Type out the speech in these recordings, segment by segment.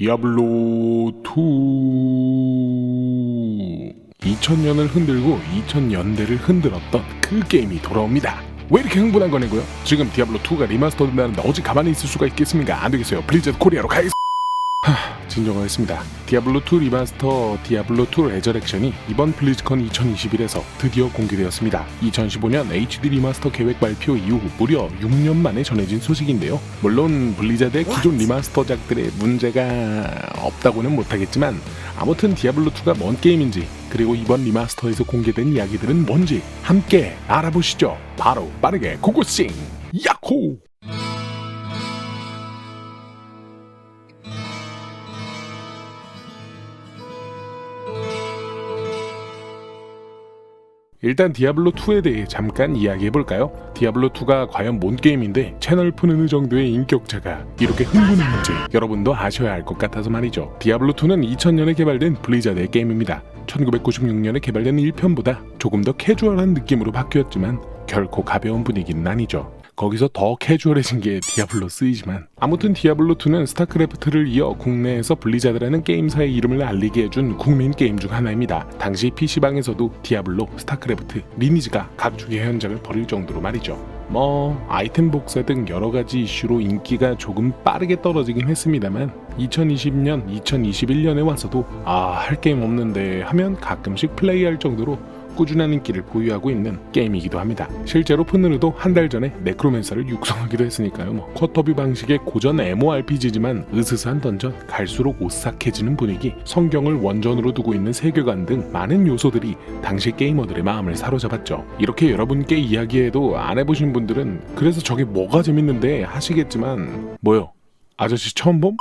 디아블로 2 2000년을 흔들고 2000년대를 흔들었던 그 게임이 돌아옵니다. 왜 이렇게 흥분한 거냐고요? 지금 디아블로 2가 리마스터 된다는데 어찌 가만히 있을 수가 있겠습니까? 안 되겠어요. 블리자드 코리아로 가겠습니다. 하, 진정하겠습니다. 디아블로2 리마스터 디아블로2 레저렉션이 이번 블리즈컨 2021에서 드디어 공개되었습니다. 2015년 HD 리마스터 계획 발표 이후 무려 6년 만에 전해진 소식인데요. 물론 블리자드의 기존 리마스터작들의 문제가 없다고는 못하겠지만 아무튼 디아블로2가 뭔 게임인지 그리고 이번 리마스터에서 공개된 이야기들은 뭔지 함께 알아보시죠. 바로 빠르게 고고싱 야호! 일단 디아블로2에 대해 잠깐 이야기해볼까요? 디아블로2가 과연 뭔 게임인데 채널 푸는 정도의 인격차가 이렇게 흥분했는지 여러분도 아셔야 할것 같아서 말이죠. 디아블로2는 2000년에 개발된 블리자드의 게임입니다. 1996년에 개발된 1편보다 조금 더 캐주얼한 느낌으로 바뀌었지만 결코 가벼운 분위기는 아니죠. 거기서 더 캐주얼해진 게 디아블로 3이지만 아무튼 디아블로 2는 스타크래프트를 이어 국내에서 블리자드라는 게임사의 이름을 알리게 해준 국민 게임 중 하나입니다. 당시 PC방에서도 디아블로, 스타크래프트, 리니지가 각축의 현장을 벌일 정도로 말이죠. 뭐 아이템 복사 등 여러 가지 이슈로 인기가 조금 빠르게 떨어지긴 했습니다만 2020년, 2021년에 와서도 아 할 게임 없는데 하면 가끔씩 플레이할 정도로 꾸준한 인기를 보유하고 있는 게임이기도 합니다. 실제로 푸느르도 한 달 전에 네크로맨서를 육성하기도 했으니까요. 뭐 쿼터뷰 방식의 고전 MMORPG지만 으스스한 던전, 갈수록 오싹해지는 분위기, 성경을 원전으로 두고 있는 세계관 등 많은 요소들이 당시 게이머들의 마음을 사로잡았죠. 이렇게 여러분께 이야기해도 안 해보신 분들은 그래서 저게 뭐가 재밌는데 하시겠지만 뭐요? 아저씨 처음 봄?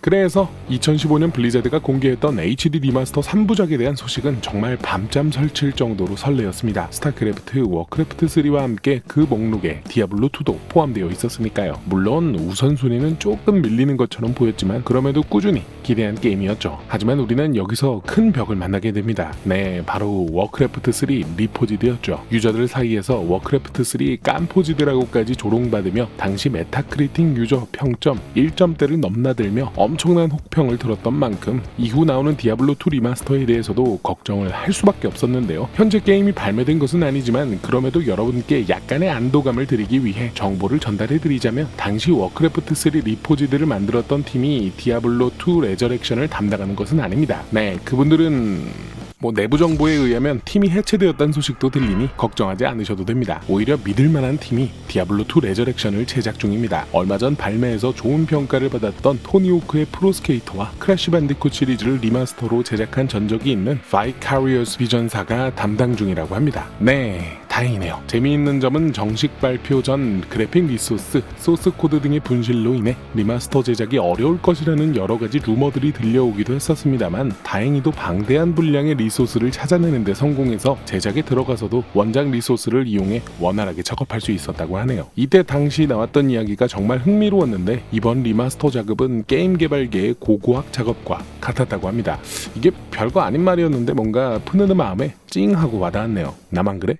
그래서 2015년 블리자드가 공개했던 HD 리마스터 3부작에 대한 소식은 정말 밤잠 설칠 정도로 설레었습니다. 스타크래프트, 워크래프트 3와 함께 그 목록에 디아블로 2도 포함되어 있었으니까요. 물론 우선순위는 조금 밀리는 것처럼 보였지만 그럼에도 꾸준히 기대한 게임이었죠. 하지만 우리는 여기서 큰 벽을 만나게 됩니다. 네, 바로 워크래프트 3 리포지드였죠. 유저들 사이에서 워크래프트 3 깜포지드라고까지 조롱받으며 당시 메타크리틱 유저 평점 1점대를 넘나들며 엄청난 혹 평을 들었던 만큼 이후 나오는 디아블로2 리마스터에 대해서도 걱정을 할 수밖에 없었는데요. 현재 게임이 발매된 것은 아니지만 그럼에도 여러분께 약간의 안도감을 드리기 위해 정보를 전달해 드리자면 당시 워크래프트 3 리포지드를 만들었던 팀이 디아블로2 레저렉션을 담당하는 것은 아닙니다. 네, 그분들은 뭐 내부 정보에 의하면 팀이 해체되었다는 소식도 들리니 걱정하지 않으셔도 됩니다. 오히려 믿을 만한 팀이 디아블로2 레저렉션을 제작 중입니다. 얼마 전 발매해서 좋은 평가를 받았던 토니오크의 프로스케이터와 크래쉬 반디콧 시리즈를 리마스터로 제작한 전적이 있는 바이카리어스 비전사가 담당 중이라고 합니다. 네, 다행이네요. 재미있는 점은 정식 발표 전 그래픽 리소스, 소스 코드 등의 분실로 인해 리마스터 제작이 어려울 것이라는 여러 가지 루머들이 들려오기도 했었습니다만 다행히도 방대한 분량의 리소스를 찾아내는 데 성공해서 제작에 들어가서도 원작 리소스를 이용해 원활하게 작업할 수 있었다고 하네요. 이때 당시 나왔던 이야기가 정말 흥미로웠는데 이번 리마스터 작업은 게임 개발계의 고고학 작업과 같았다고 합니다. 이게 별거 아닌 말이었는데 뭔가 푸느느 마음에 찡 하고 와닿았네요. 나만 그래?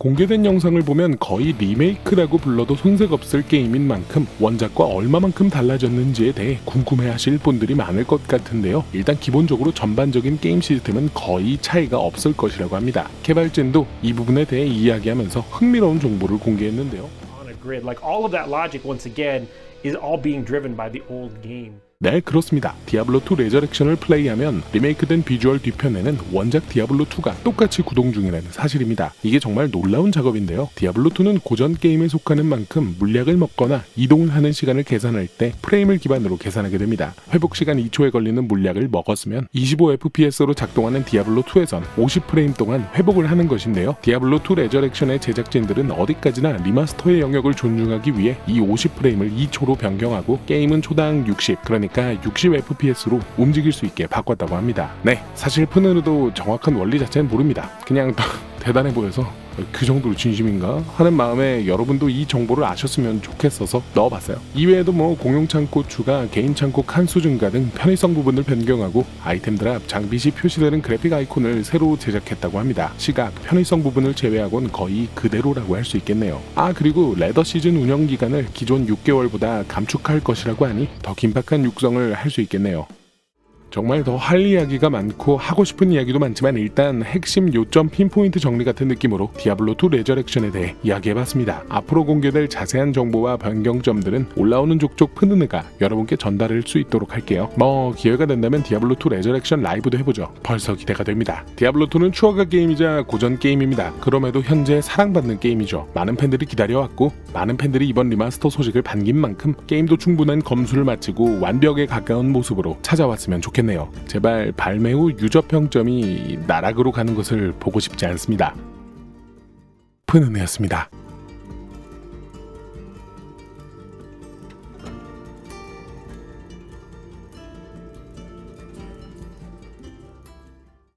공개된 영상을 보면 거의 리메이크라고 불러도 손색 없을 게임인 만큼 원작과 얼마만큼 달라졌는지에 대해 궁금해하실 분들이 많을 것 같은데요. 일단 기본적으로 전반적인 게임 시스템은 거의 차이가 없을 것이라고 합니다. 개발진도 이 부분에 대해 이야기하면서 흥미로운 정보를 공개했는데요. 네, 그렇습니다. 디아블로2 레저렉션을 플레이하면 리메이크된 비주얼 뒤편에는 원작 디아블로2가 똑같이 구동 중이라는 사실입니다. 이게 정말 놀라운 작업인데요. 디아블로2는 고전 게임에 속하는 만큼 물약을 먹거나 이동을 하는 시간을 계산할 때 프레임을 기반으로 계산하게 됩니다. 회복 시간 2초에 걸리는 물약을 먹었으면 25fps로 작동하는 디아블로2에선 50프레임 동안 회복을 하는 것인데요. 디아블로2 레저렉션의 제작진들은 어디까지나 리마스터의 영역을 존중하기 위해 이 50프레임을 2초로 변경하고 게임은 초당 60, 그러니까 60fps로 움직일 수 있게 바꿨다고 합니다. 네, 사실 푸느르도 정확한 원리 자체는 모릅니다. 그냥 대단해 보여서 그 정도로 진심인가 하는 마음에 여러분도 이 정보를 아셨으면 좋겠어서 넣어봤어요. 이외에도 뭐 공용 창고 추가, 개인 창고 칸수 증가 등 편의성 부분을 변경하고 아이템들 앞 장비 시 표시되는 그래픽 아이콘을 새로 제작했다고 합니다. 시각, 편의성 부분을 제외하곤 거의 그대로라고 할 수 있겠네요. 아 그리고 레더 시즌 운영 기간을 기존 6개월보다 감축할 것이라고 하니 더 긴박한 육성을 할 수 있겠네요. 정말 더 할 이야기가 많고 하고 싶은 이야기도 많지만 일단 핵심 요점 핀포인트 정리 같은 느낌으로 디아블로2 레저렉션에 대해 이야기해봤습니다. 앞으로 공개될 자세한 정보와 변경점들은 올라오는 족족 푸느느가 여러분께 전달할 수 있도록 할게요. 뭐 기회가 된다면 디아블로2 레저렉션 라이브도 해보죠. 벌써 기대가 됩니다. 디아블로2는 추억의 게임이자 고전 게임입니다. 그럼에도 현재 사랑받는 게임이죠. 많은 팬들이 기다려왔고 많은 팬들이 이번 리마스터 소식을 반긴 만큼 게임도 충분한 검수를 마치고 완벽에 가까운 모습으로 찾아왔으면 좋겠 네요. 제발 발매 후 유저 평점이 나락으로 가는 것을 보고 싶지 않습니다. 푸는애였습니다.